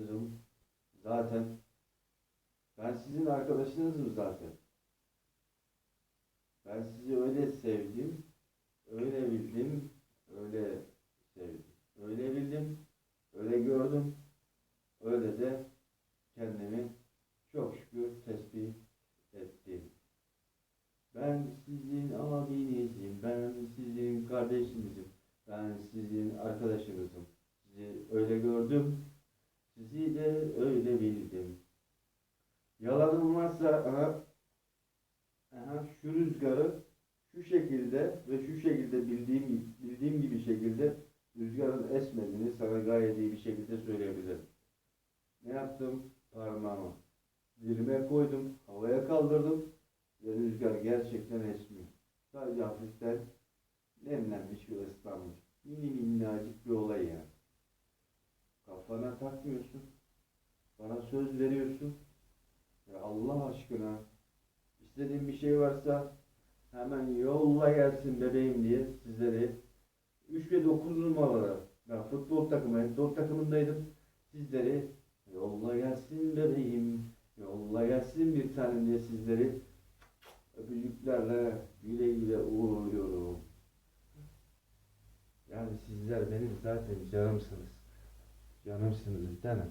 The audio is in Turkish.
arkadaşınızım. Zaten ben sizin arkadaşınızım zaten. Ben sizi öyle sevdim, öyle bildim, öyle sevdim. Öyle bildim, öyle gördüm, öyle de kendimi çok şükür tespih ettim. Ben sizin abinizim, ben sizin kardeşinizim, ben sizin arkadaşınızım. Sizi öyle gördüm, sizi de öyle bildim. Yalanım varsa aha, aha, şu rüzgarı şu şekilde ve şu şekilde bildiğim bildiğim gibi şekilde rüzgarın esmediğini sana gayet iyi bir şekilde söyleyebilirim. Ne yaptım? Parmağımı dilime koydum, havaya kaldırdım ve rüzgar gerçekten esmiyor. Sadece hafiften nemlenmiş ve ıslanmış. Mini minnacık bir olay yani. Kafana takmıyorsun. Bana söz veriyorsun. Ya Allah aşkına istediğin bir şey varsa hemen yolla gelsin bebeğim diye sizleri 3 ve 9 numaralı ben futbol takımı, futbol takımındaydım. Sizleri yolla gelsin bebeğim, yolla gelsin bir tanem diye sizleri öpücüklerle güle güle uğurluyorum. Yani sizler benim zaten canımsınız. Canımsınız değil mi?